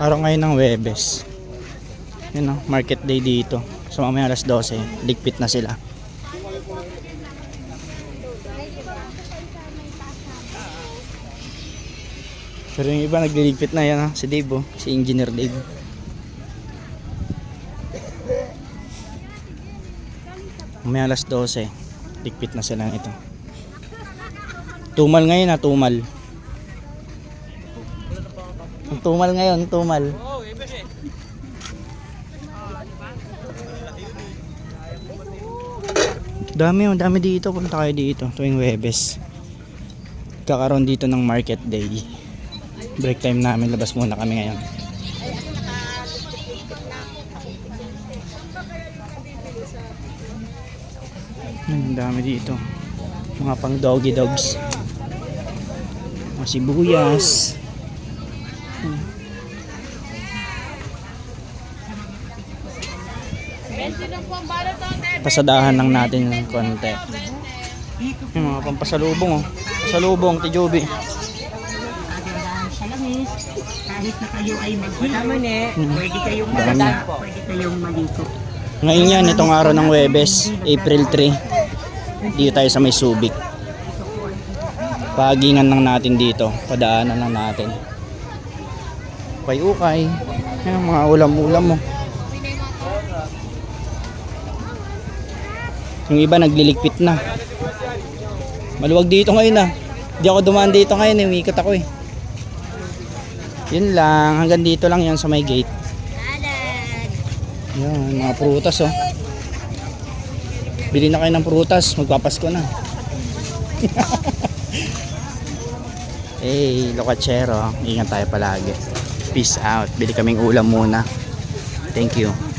Araw ngayon ng Webes. Yun o, market day dito. So mamaya alas 12, ligpit na sila. Pero yung iba nagliligpit na yan ha, si Dave oh, si Engineer Dave. Mamaya alas 12, ligpit na sila ito. Tumal ngayon ha, tumal. Ang tumal ngayon, tumal. Dami oh, dami dito. Punta kayo dito tuwing Webes. Kakaroon dito ng market day. Break time namin, labas muna kami ngayon. Hmm, dami dito. Mga pang doggy dogs. Mga sibuyas. Pasadahan lang natin ng konti. Yung mga pampasalubong oh. Pasalubong, tijobi. Kahit na kayo ay maghilo, pwede kayong Hmm. Magdaan, pwede kayong maligo. Ngayon yan, itong araw ng Webes, April 3. Dito tayo sa may Subic. Pagingan lang natin dito. Padaanan lang natin. Ukay-ukay. Mga ulam-ulam mo. Yung iba nagliligpit na. Maluwag dito ngayon ah. Hindi ako dumaan dito ngayon eh. Umikot ako eh. Yun lang. Hanggang dito lang yan sa may gate. Yan, mga prutas oh. Bili na kayo ng prutas, magpapasko na. hey, lokachero, ingat tayo palagi. Peace out. Bili kaming ulam muna. Thank you.